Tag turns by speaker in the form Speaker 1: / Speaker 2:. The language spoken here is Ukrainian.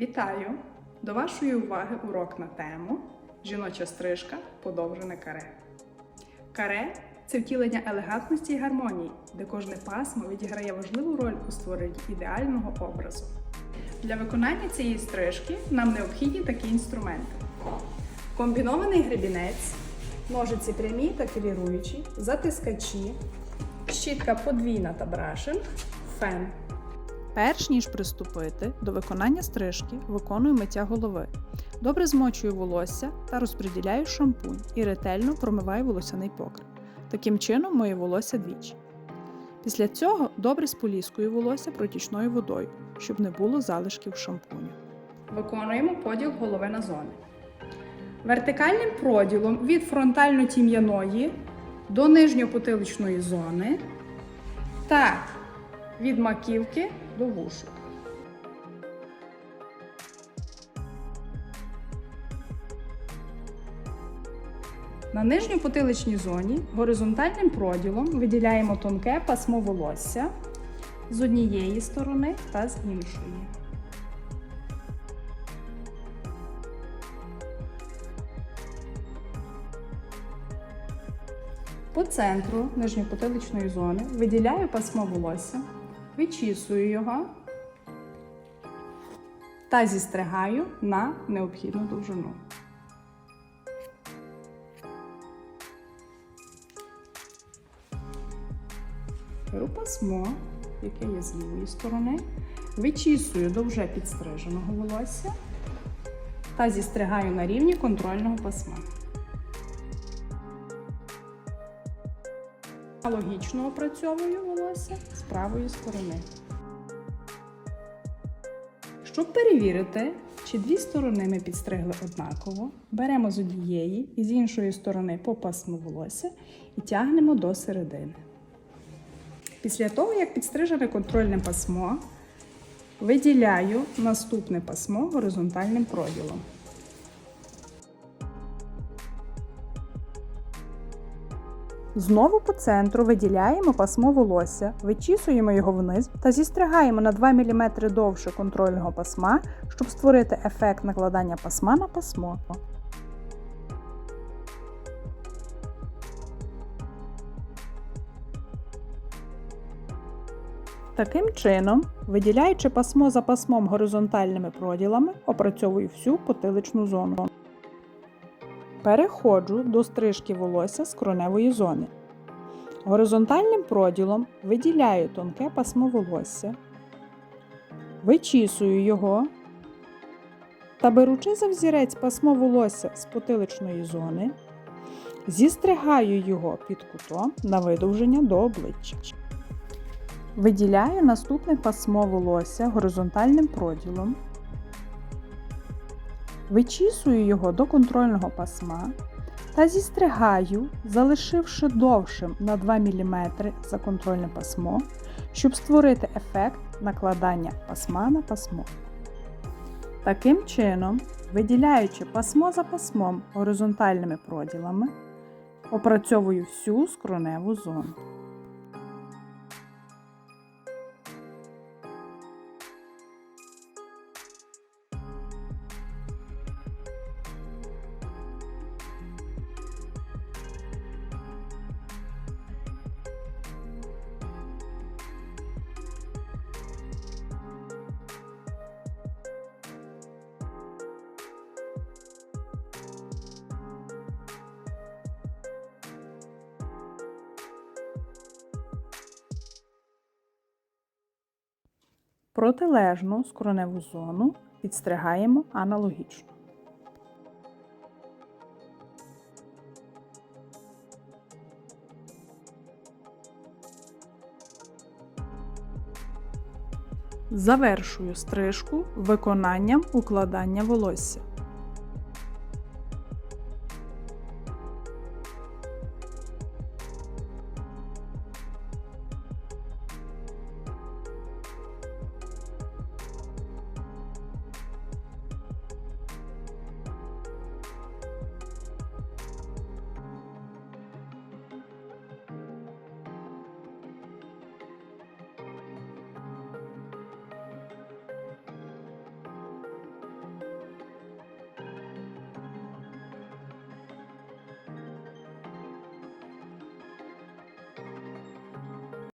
Speaker 1: Вітаю! До вашої уваги урок на тему Жіноча стрижка подовжене каре. Каре це втілення елегантності і гармонії, де кожне пасмо відіграє важливу роль у створенні ідеального образу. Для виконання цієї стрижки нам необхідні такі інструменти: комбінований гребінець, ножиці прямі та філіруючі, затискачі, щітка подвійна та брашинг, фен.
Speaker 2: Перш ніж приступити до виконання стрижки, виконую миття голови. Добре змочую волосся та розподіляю шампунь і ретельно промиваю волосяний покрив. Таким чином моє волосся двічі. Після цього добре споліскую волосся протічною водою, щоб не було залишків шампуню.
Speaker 1: Виконуємо поділ голови на зони. Вертикальним проділом від фронтально-тім'яної до нижньопотиличної зони та від маківки до вушок. На нижньопотиличній зоні горизонтальним проділом виділяємо тонке пасмо волосся з однієї сторони та з іншої. По центру нижньопотиличної зони виділяю пасмо волосся, вичісую його та зістригаю на необхідну довжину. Беру пасмо, яке є з лівої сторони, вичісую до вже підстриженого волосся та зістригаю на рівні контрольного пасма. Аналогічно опрацьовую волосся правої сторони. Щоб перевірити, чи дві сторони ми підстригли однаково, беремо з однієї і з іншої сторони по пасму волосся і тягнемо до середини. Після того, як підстрижене контрольне пасмо, виділяю наступне пасмо горизонтальним проділом.
Speaker 2: Знову по центру виділяємо пасмо волосся, вичісуємо його вниз та зістригаємо на 2 мм довше контрольного пасма, щоб створити ефект накладання пасма на пасмо. Таким чином, виділяючи пасмо за пасмом горизонтальними проділами, опрацьовую всю потиличну зону. Переходжу до стрижки волосся з короневої зони. Горизонтальним проділом виділяю тонке пасмо волосся, вичісую його та беручи за взірець пасмо волосся з потиличної зони, зістригаю його під кутом на видовження до обличчя. Виділяю наступне пасмо волосся горизонтальним проділом. Вичісую його до контрольного пасма та зістригаю, залишивши довшим на 2 мм за контрольне пасмо, щоб створити ефект накладання пасма на пасмо. Таким чином, виділяючи пасмо за пасмом горизонтальними проділами, опрацьовую всю скроневу зону. Протилежну скроневу зону підстригаємо аналогічно. Завершую стрижку виконанням укладання волосся.